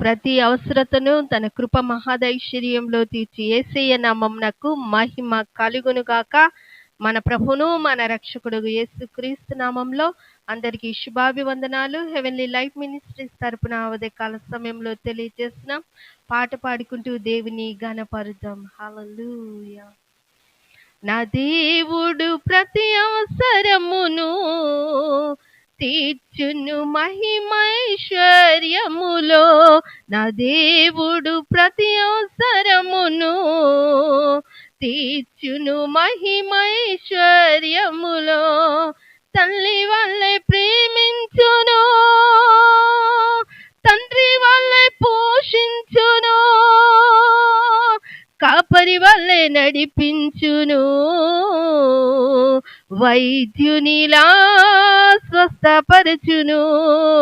ప్రతి అవసరతను తన కృప మహాదైశ్వర్యంలో తీర్చి ఏసయ్య నామంనకు మహిమ కలుగునుగాక మన ప్రభును మన రక్షకుడు యేసుక్రీస్తు నామంలో అందరికీ శుభాభివందనాలు. హెవెన్లీ లైఫ్ మినిస్ట్రీస్ తరపున ఉదయ కాల సమయంలో తెలియజేస్తున్నాం. పాట పాడుకుంటూ దేవుని గణపరుద్దాం హల్లెలూయా. నా దేవుడు ప్రతి అవసరం తీర్చును మహిమైశ్వర్యములో నా దేవుడు ప్రతి అవసరమును. తీర్చును మహిమైశ్వర్యములో తల్లి వల్లే ప్రేమించును. తండ్రి వల్లే పోషించును. కాపరి వల్లే నడిపించును. వైద్యునిలా స్వస్థపరచును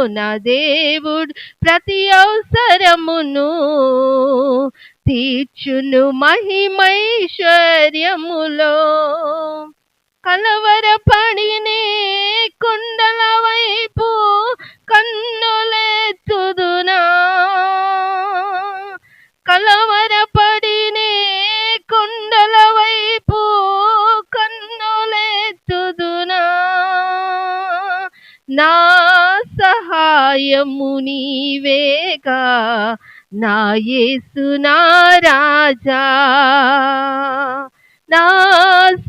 నా దేవుడు ప్రతి అవసరమును. తీర్చును మహిమైశ్వర్యములో. కలవర పడినే కుండల వైపు కన్నులెత్తుదునా. సహాయము నీవేగా. నా యేసు నా రాజా. నా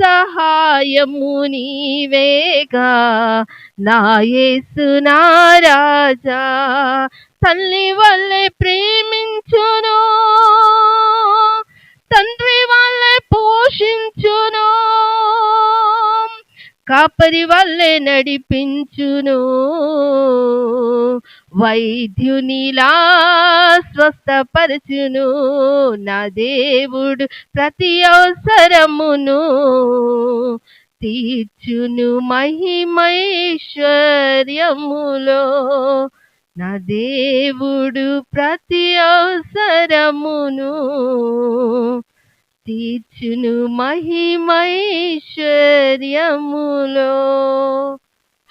సహాయము నీవేగా. నా యేసు నా రాజా. తల్లి వల్లే ప్రేమించును. తండ్రి వల్లే పోషించును కాపరి వల్లే నడిపించును. వైద్యునిలా స్వస్థపరచును. నా దేవుడు ప్రతి అవసరమును తీర్చును మహిమైశ్వర్యములో. నా దేవుడు ప్రతి అవసరమును తీర్చును మహిమైశ్వర్యములో.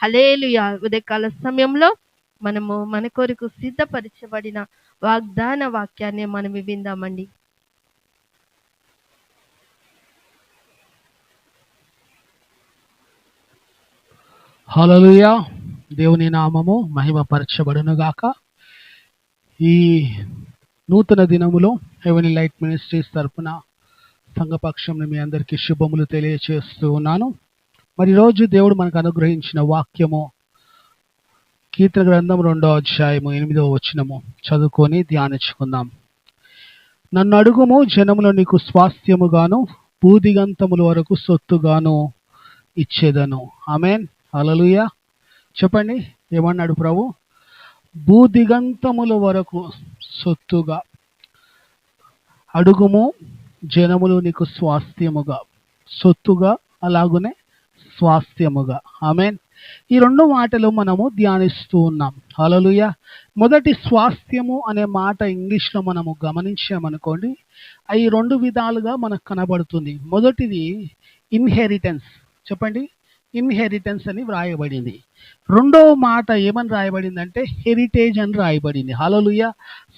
హలేలు ఉదయకాల సమయంలో మనము మన కొరకు సిద్ధపరచబడిన వాగ్దాన వాక్యాన్ని మనం విందామండి. హలలుయా దేవుని నామము మహిమపరచబడునుగాక. ఈ నూతన దినములో హెవెన్ లైట్ మినిస్ట్రీస్ తరఫున సంఘపక్షంని మీ అందరికీ శుభములు తెలియచేస్తూ ఉన్నాను. మరి రోజు దేవుడు మనకు అనుగ్రహించిన వాక్యము కీర్తన గ్రంథం రెండో అధ్యాయము ఎనిమిదవ వచనము. చదువుకొని ధ్యానించుకుందాం. నన్ను అడుగుము జనములో నీకు స్వాస్థ్యముగాను భూదిగంతముల వరకు సొత్తుగాను ఇచ్చేదను. ఆమెన్. అలలుయ చెప్పండి ఏమన్నాడు ప్రభు? భూదిగంతముల వరకు సొత్తుగా. అడుగుము జనములు నీకు స్వాస్థ్యముగా సొత్తుగా అలాగునే స్వాస్థ్యముగా. ఆమెన్. ఈ రెండు మాటలు మనము ధ్యానిస్తూ ఉన్నాం. హలలుయ మొదటి స్వాస్థ్యము అనే మాట ఇంగ్లీష్లో మనము గమనించామనుకోండి అవి రెండు విధాలుగా మనకు కనబడుతుంది. మొదటిది ఇన్హెరిటెన్స్. చెప్పండి. ఇన్హెరిటెన్స్ అని వ్రాయబడింది. రెండవ మాట ఏమని రాయబడిందంటే హెరిటేజ్ అని రాయబడింది హలోలుయ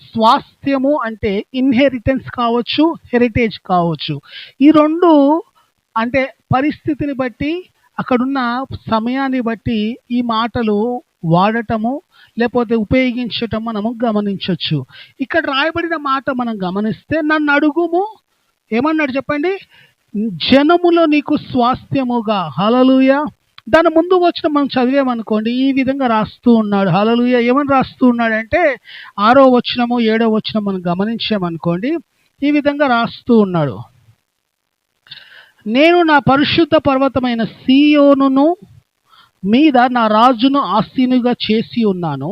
స్వాస్థ్యము అంటే ఇన్హెరిటెన్స్ కావచ్చు హెరిటేజ్ కావచ్చు. ఈ రెండు అంటే పరిస్థితిని బట్టి అక్కడున్న సమయాన్ని బట్టి ఈ మాటలు వాడటము లేకపోతే ఉపయోగించటం మనము గమనించవచ్చు ఇక్కడ రాయబడిన మాట మనం గమనిస్తే నన్ను అడుగుము. ఏమన్నాడు చెప్పండి? జనములో నీకు స్వాస్థ్యముగా. హలలుయ దాని ముందు వచ్చిన మనం చదివామనుకోండి ఈ విధంగా రాస్తూ ఉన్నాడు. హలలుయ ఏమని రాస్తూ ఉన్నాడంటే ఆరో వచనము ఏడో వచనం మనం గమనించామనుకోండి ఈ విధంగా రాస్తూ ఉన్నాడు. నేను నా పరిశుద్ధ పర్వతమైన సీయోనును మీద నా రాజును ఆస్తినుగా చేసి ఉన్నాను.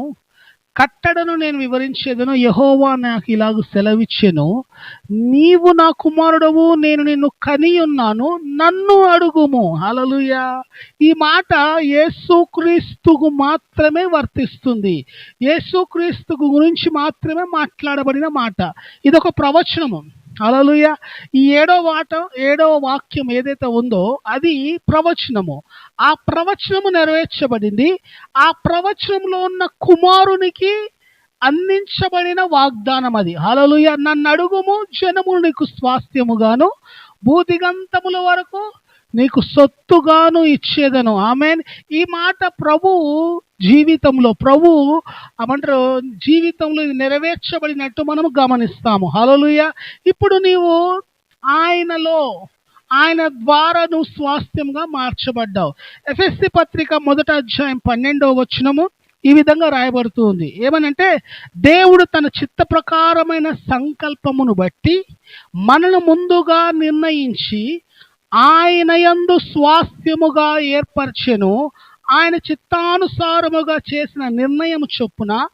కట్టడను నేను వివరించేదను యహోవా నాకు ఇలాగ సెలవిచ్చెను. నీవు నా కుమారుడవు నేను నిన్ను కని ఉన్నాను నన్ను అడుగుము. అలలుయా ఈ మాట యేసుక్రీస్తుకు మాత్రమే వర్తిస్తుంది. యేసుక్రీస్తుకు గురించి మాత్రమే మాట్లాడబడిన మాట. ఇదొక ప్రవచనము. అలలుయ ఈ ఏడో వాట ఏడో వాక్యం ఏదైతే ఉందో అది ప్రవచనము. ఆ ప్రవచనము నెరవేర్చబడింది. ఆ ప్రవచనంలో ఉన్న కుమారునికి అందించబడిన వాగ్దానం అది. హలలుయ నన్ను అడుగుము జనములు నీకు స్వాస్థ్యముగాను భూదిగంతముల వరకు నీకు సొత్తుగాను ఇచ్చేదను. ఆమెన్. ఈ మాట ప్రభువు జీవితంలో ప్రభు అమంటారు జీవితంలో ఇది నెరవేర్చబడినట్టు మనము గమనిస్తాము. హలోలుయ ఇప్పుడు నీవు ఆయనలో ఆయన ద్వారా నువ్వు స్వాస్థ్యంగా మార్చబడ్డావు. ఎఫ్ఎస్సి పత్రిక మొదట అధ్యాయం పన్నెండవ వచనము ఈ విధంగా రాయబడుతుంది ఏమనంటే దేవుడు తన చిత్త ప్రకారమైన సంకల్పమును బట్టి మనను ముందుగా నిర్ణయించి ఆయన యందు స్వాస్థ్యముగా ఏర్పరచెను. ఆయన చిత్తానుసారముగా చేసిన నిర్ణయం చొప్పున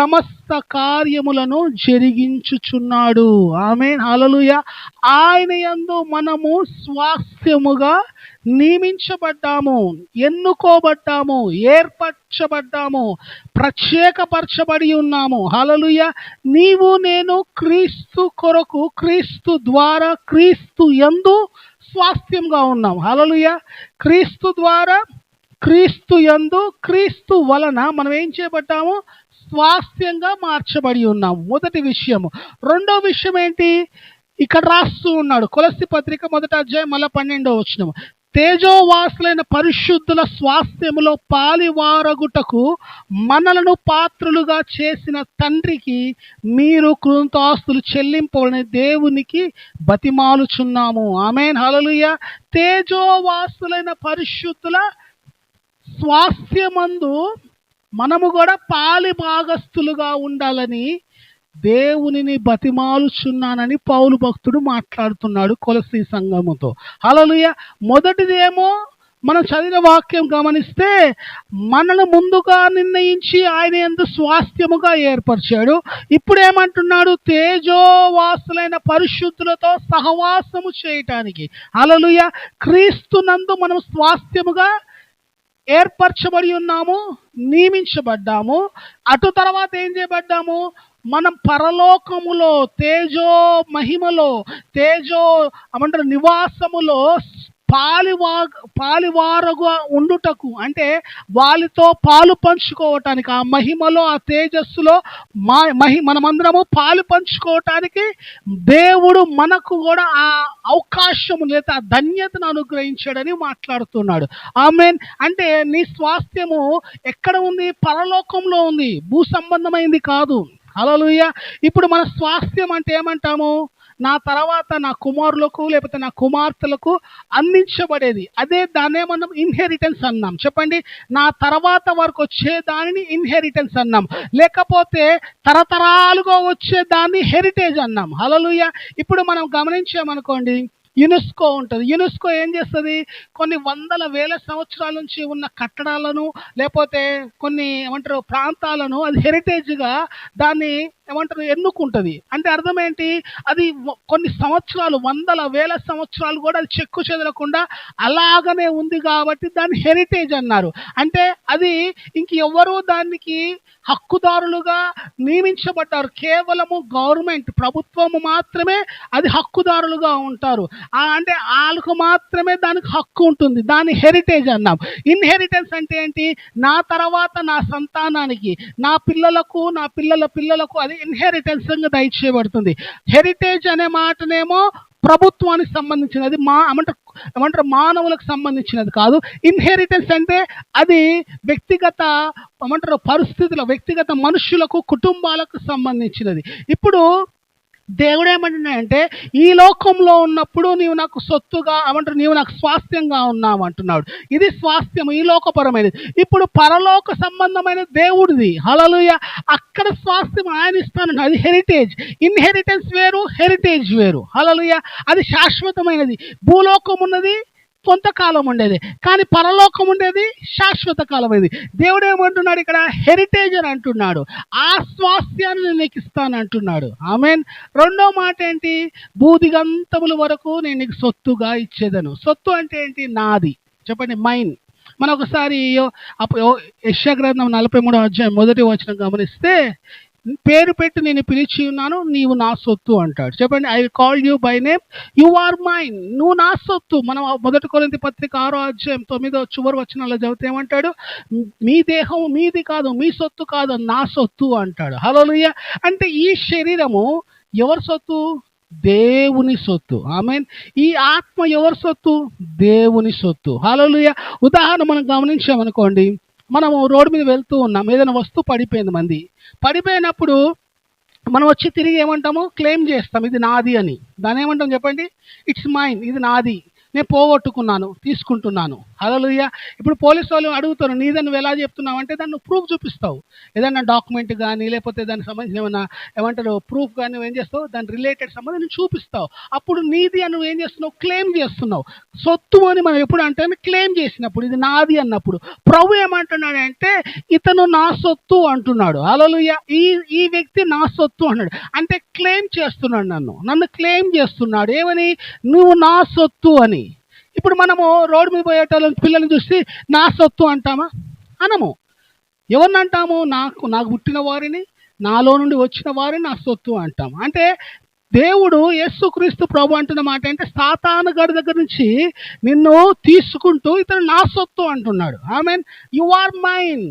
సమస్త కార్యములను జరిగించుచున్నాడు. ఆమె హలలుయ ఆయన యందు మనము స్వాస్థ్యముగా నియమించబడ్డాము ఎన్నుకోబడ్డాము ఏర్పరచబడ్డాము ప్రత్యేకపరచబడి ఉన్నాము. హలలుయ నీవు నేను క్రీస్తు కొరకు క్రీస్తు ద్వారా క్రీస్తు యందు స్వాస్థ్యంగా ఉన్నాం. హలలుయ క్రీస్తు ద్వారా క్రీస్తు యందు క్రీస్తు వలన మనం ఏం చేయబడ్డాము? స్వాస్థ్యంగా మార్చబడి ఉన్నాం. మొదటి విషయము. రెండో విషయం ఏంటి ఇక్కడ రాస్తూ ఉన్నాడు. కొలసి పత్రిక మొదట అధ్యాయం మళ్ళా పన్నెండో వచ్చిన తేజోవాసులైన పరిశుద్ధుల స్వాస్థ్యములో పాలివారగుటకు మనలను పాత్రులుగా చేసిన తండ్రికి మీరు కృతాస్తులు చెల్లింపవలని దేవునికి బతిమాలుచున్నాము. ఆమెన్. హలలుయ తేజోవాసులైన పరిశుద్ధుల స్వాస్థ్యమందు మనము కూడా పాలి భాగస్థులుగా ఉండాలని దేవునిని బతిమాలుచున్నానని పౌలు భక్తుడు మాట్లాడుతున్నాడు కొలసి సంఘముతో. హలలుయ మొదటిదేమో మనం చదివిన వాక్యం గమనిస్తే మనను ముందుగా నిర్ణయించి ఆయన ఎందు స్వాస్థ్యముగా ఏర్పరిచాడు. ఇప్పుడు ఏమంటున్నాడు తేజోవాసులైన పరిశుద్ధులతో సహవాసము చేయటానికి. హలలుయ క్రీస్తునందు మనం స్వాస్థ్యముగా ఏర్పరచబడి ఉన్నాము నియమించబడ్డాము. అటు తర్వాత ఏం చేయబడ్డాము? మనం పరలోకములో తేజో మహిమలో తేజో అమంటారు నివాసములో పాలివా పాలివారుగా ఉండుటకు అంటే వాళ్ళతో పాలు పంచుకోవటానికి ఆ మహిమలో ఆ తేజస్సులో మా మహి మనమందరము పాలు పంచుకోవటానికి దేవుడు మనకు కూడా ఆ అవకాశము లేదా ఆ ధన్యతను అనుగ్రహించాడని మాట్లాడుతున్నాడు. ఆమెన్. అంటే నీ స్వాస్థ్యము ఎక్కడ ఉంది? పరలోకంలో ఉంది. భూ సంబంధమైంది కాదు. హలోయ ఇప్పుడు మన స్వాస్థ్యం అంటే ఏమంటాము? నా తర్వాత నా కుమారులకు లేకపోతే నా కుమార్తెలకు అందించబడేది. అదే దాన్నే మనం ఇన్హెరిటెన్స్ అన్నాం. చెప్పండి. నా తర్వాత వరకు వచ్చే దానిని ఇన్హెరిటెన్స్ అన్నాం. లేకపోతే తరతరాలుగా వచ్చే దాన్ని హెరిటేజ్ అన్నాం. హలలుయ ఇప్పుడు మనం గమనించామనుకోండి యునెస్కో ఉంటుంది. యునెస్కో ఏం చేస్తుంది? కొన్ని వందల వేల సంవత్సరాల నుంచి ఉన్న కట్టడాలను లేకపోతే కొన్ని ఏమంటారు ప్రాంతాలను అది హెరిటేజ్గా దాన్ని ఏమంటారు? ఎన్నుకుంటుంది. అంటే అర్థం ఏంటి అది కొన్ని సంవత్సరాలు వందల వేల సంవత్సరాలు కూడా అది చెక్కు చెదలకుండా అలాగనే ఉంది కాబట్టి దాన్ని హెరిటేజ్ అన్నారు. అంటే అది ఇంక దానికి హక్కుదారులుగా నియమించబడ్డారు. కేవలము గవర్నమెంట్ ప్రభుత్వము మాత్రమే అది హక్కుదారులుగా ఉంటారు. అంటే వాళ్ళకు మాత్రమే దానికి హక్కు ఉంటుంది. దాని హెరిటేజ్ అన్నాం. ఇన్హెరిటెన్స్ అంటే ఏంటి? నా తర్వాత నా సంతానానికి నా పిల్లలకు నా పిల్లల పిల్లలకు అది ఇన్హెరిటెన్స్ దయచేయబడుతుంది. హెరిటేజ్ అనే మాటనేమో ప్రభుత్వానికి సంబంధించినది మా ఏమంటారు ఏమంటారు మానవులకు సంబంధించినది కాదు. ఇన్హెరిటెన్స్ అంటే అది వ్యక్తిగత ఏమంటారు పరిస్థితుల వ్యక్తిగత మనుషులకు కుటుంబాలకు సంబంధించినది. ఇప్పుడు దేవుడు ఏమంటున్నాడంటే ఈ లోకంలో ఉన్నప్పుడు నీవు నాకు సొత్తుగా ఏమంటారు నీవు నాకు స్వాస్థ్యంగా ఉన్నావు అంటున్నాడు. ఇది స్వాస్థ్యం ఈ లోకపరమైనది. ఇప్పుడు పరలోక సంబంధమైన దేవుడిది. హలలుయ అక్కడ స్వాస్థ్యం ఆయన ఇస్తాను అది హెరిటేజ్ ఇన్హెరిటెన్స్ వేరు హెరిటేజ్ వేరు. హలలుయ అది శాశ్వతమైనది. భూలోకం ఉన్నది కొంతకాలం ఉండేది. కానీ పరలోకం ఉండేది శాశ్వత కాలమైనది దేవుడు ఏమంటున్నాడు ఇక్కడ? హెరిటేజ్ అని అంటున్నాడు. ఆ స్వాస్థ్యాన్ని నేను నీకు ఇస్తాను అంటున్నాడు ఆమెన్ రెండో మాట ఏంటి? భూదిగంతముల వరకు నేను నీకు సొత్తుగా ఇచ్చేదను. సొత్తు అంటే ఏంటి? నాది. చెప్పండి మైన్ మనం ఒకసారి యో- అప్పుడు గ్రంథం నలభై మూడో అధ్యాయం మొదటి వచనం గమనిస్తే పేరు పెట్టి నేను పిలిచి ఉన్నాను నీవు నా సొత్తు అంటాడు. చెప్పండి I call you by name you are mine నువ్వు నా సొత్తు. మనం మొదటి కొరింథీ పత్రిక ఆరో అధ్యాయం తొమ్మిదో చివరి వచనంలో చదివితే ఏమంటాడు? మీ దేహం మీది కాదు మీ సొత్తు కాదు నా సొత్తు అంటాడు. హలో అంటే ఈ శరీరము ఎవరి సొత్తు? దేవుని సొత్తు. మీన్ ఈ ఆత్మ ఎవరి సొత్తు? దేవుని సొత్తు. హలో ఉదాహరణ మనం గమనించామనుకోండి మనము రోడ్డు మీద వెళ్తూ ఉన్నాం. ఏదైనా వస్తువు పడిపోయింది మంది. పడిపోయినప్పుడు మనం వచ్చి తిరిగి ఏమంటాము? క్లెయిమ్ చేస్తాం. ఇది నాది అని. దాని ఏమంటాం చెప్పండి? It's mine. ఇది నాది. నేను పోగొట్టుకున్నాను తీసుకుంటున్నాను. హలోలుయ ఇప్పుడు పోలీసు వాళ్ళు అడుగుతారు నీదని నువ్వు ఎలా చెప్తున్నావు? అంటే దాన్ని ప్రూఫ్ చూపిస్తావు. ఏదైనా డాక్యుమెంట్ కానీ లేకపోతే దానికి సంబంధించిన ఏమైనా ఏమంటారు ప్రూఫ్ కానీ నువ్వు ఏం చేస్తావు? దాని రిలేటెడ్ సంబంధం నువ్వు చూపిస్తావు. అప్పుడు నీది అని నువ్వు ఏం చేస్తున్నావు? క్లెయిమ్ చేస్తున్నావు. సొత్తు అని మనం ఎప్పుడు అంటే? క్లెయిమ్ చేసినప్పుడు ఇది నాది అన్నప్పుడు. ప్రభు ఏమంటున్నాడంటే ఇతను నా సొత్తు అంటున్నాడు. అలలుయ ఈ ఈ వ్యక్తి నా సొత్తు అన్నాడు అంటే క్లెయిమ్ చేస్తున్నాడు నన్ను. నన్ను క్లెయిమ్ చేస్తున్నాడు. ఏమని? నువ్వు నా సొత్తు అని. ఇప్పుడు మనము రోడ్డు మీద పోయేటోళ్ళని పిల్లల్ని చూసి నా సొత్తు అంటామా? అనము. ఎవరిని అంటాము? నాకు నాకు పుట్టిన వారిని నాలో నుండి వచ్చిన వారిని నా సొత్తు అంటాము. అంటే దేవుడు యేసుక్రీస్తు ప్రభు అంటున్న మాట అంటే సాతాను గడి దగ్గర నుంచి నిన్ను తీసుకుంటూ ఇతను నా సొత్తు అంటున్నాడు. I mean you are mine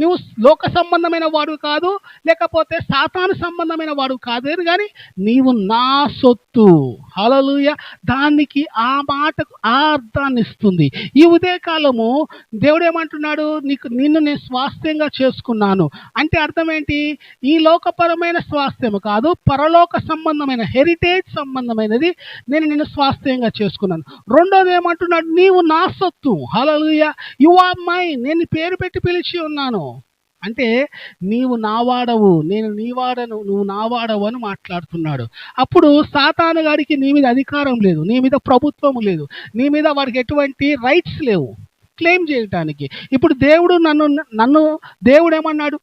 నువ్వు లోక సంబంధమైన వాడు కాదు లేకపోతే సాతాను సంబంధమైన వాడు కాదు కానీ నీవు నా సొత్తు. హలలుయ దానికి ఆ మాటకు ఆ అర్థాన్ని ఇస్తుంది. ఈ ఉదయకాలము దేవుడు ఏమంటున్నాడు? నీకు నిన్ను నేను స్వాస్థ్యంగా చేసుకున్నాను. అంటే అర్థం ఏంటి ఈ లోకపరమైన స్వాస్థ్యము కాదు పరలోక సంబంధమైన హెరిటేజ్ సంబంధమైనది నేను నిన్ను స్వాస్థ్యంగా చేసుకున్నాను. రెండోది ఏమంటున్నాడు? నీవు నా సొత్తు. హలలుయ యు ఆర్ మై నేను పేరు పెట్టి పిలిచి ఉన్నాను. అంటే నీవు నావాడవు నేను నీవాడను నువ్వు నావాడవు అని మాట్లాడుతున్నాడు. అప్పుడు సాతాను గారికి నీ మీద అధికారం లేదు నీ మీద ప్రభుత్వం లేదు నీ మీద వాడికి ఎటువంటి రైట్స్ లేవు. క్లెయిమ్ చేయటానికి. ఇప్పుడు దేవుడు నన్ను నన్ను దేవుడు ఏమన్నాడు?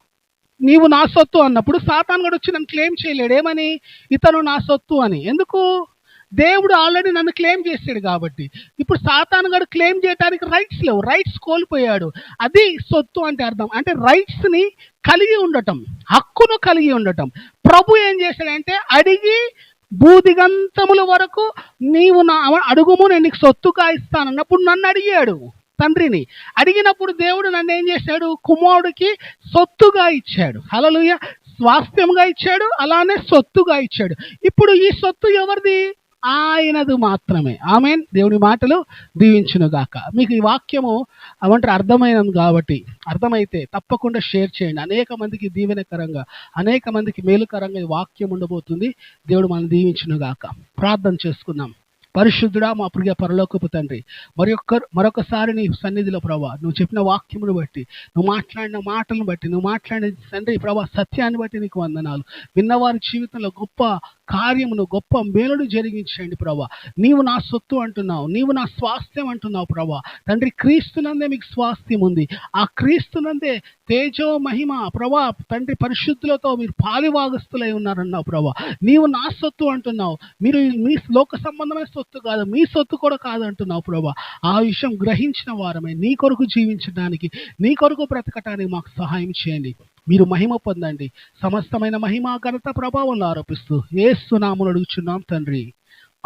నీవు నా సొత్తు అన్నప్పుడు సాతాను గడు వచ్చి నన్ను క్లెయిమ్ చేయలేడు. ఏమని? ఇతను నా సొత్తు అని. ఎందుకు? దేవుడు ఆల్రెడీ నన్ను క్లెయిమ్ చేసాడు కాబట్టి. ఇప్పుడు సాతాను గారు క్లెయిమ్ చేయడానికి రైట్స్ లేవు. రైట్స్ కోల్పోయాడు. అది సొత్తు అంటే అర్థం. అంటే రైట్స్ని కలిగి ఉండటం. హక్కును కలిగి ఉండటం. ప్రభు ఏం చేశాడంటే అడిగి భూదిగంతముల వరకు నీవు నా అడుగుము నేను నీకు సొత్తుగా ఇస్తానన్నప్పుడు నన్ను అడిగాడు తండ్రిని. అడిగినప్పుడు దేవుడు నన్ను ఏం చేశాడు? కుమారుడికి సొత్తుగా ఇచ్చాడు. హలలుయ స్వాస్థ్యంగా ఇచ్చాడు. అలానే సొత్తుగా ఇచ్చాడు. ఇప్పుడు ఈ సొత్తు ఎవరిది? ఆయనది మాత్రమే. ఆమె దేవుని మాటలు దీవించును గాక మీకు ఈ వాక్యము అవంటారు అర్థమైనది కాబట్టి అర్థమైతే తప్పకుండా షేర్ చేయండి. అనేక మందికి దీవెనకరంగా అనేక మందికి మేలుకరంగా ఈ వాక్యం ఉండబోతుంది. దేవుడు మనం దీవించును గాక ప్రార్థన చేసుకుందాం. పరిశుద్ధుడా మా ప్రియ పరలోకపు తండ్రి మరి మరొకసారి నీ సన్నిధిలో ప్రభా నువ్వు చెప్పిన వాక్యమును బట్టి నువ్వు మాట్లాడిన మాటలను బట్టి నువ్వు మాట్లాడిన తండ్రి ప్రభా సత్యాన్ని బట్టి నీకు వందనాలు. విన్నవారి జీవితంలో గొప్ప కార్యమును గొప్ప మేలును జరిగించండి ప్రభా. నీవు నా సొత్తు అంటున్నావు నీవు నా స్వాస్థ్యం అంటున్నావు ప్రభా. తండ్రి క్రీస్తునందే మీకు స్వాస్థ్యం ఉంది. ఆ క్రీస్తునందే తేజో మహిమ ప్రభా తండ్రి పరిశుద్ధులతో మీరు పాలివాగస్తులై ఉన్నారన్నావు ప్రభా. నీవు నా సొత్తు అంటున్నావు మీరు మీ లోక సంబంధమైన సొత్తు కాదు మీ సొత్తు కూడా కాదు అంటున్నావు ప్రభా. ఆ విషయం గ్రహించిన వారమే నీ కొరకు జీవించడానికి నీ కొరకు బ్రతకటానికి మాకు సహాయం చేయండి. మీరు మహిమ పొందండి. సమస్తమైన మహిమ ఘనత ప్రభావం ఆరోపిస్తూ ఏస్తున్నాములు అడుగుచున్నాం తండ్రి.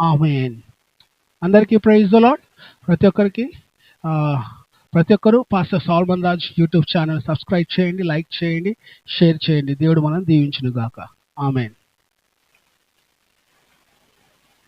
ఆమెన్. అందరికీ ప్రైజ్ లాడ్ ప్రతి ఒక్కరికి ప్రతి ఒక్కరు pastor Solomon Raj YouTube channel subscribe చేయండి లైక్ చేయండి షేర్ చేయండి. దేవుడు మనం దీవించునుగాక. ఆమెన్.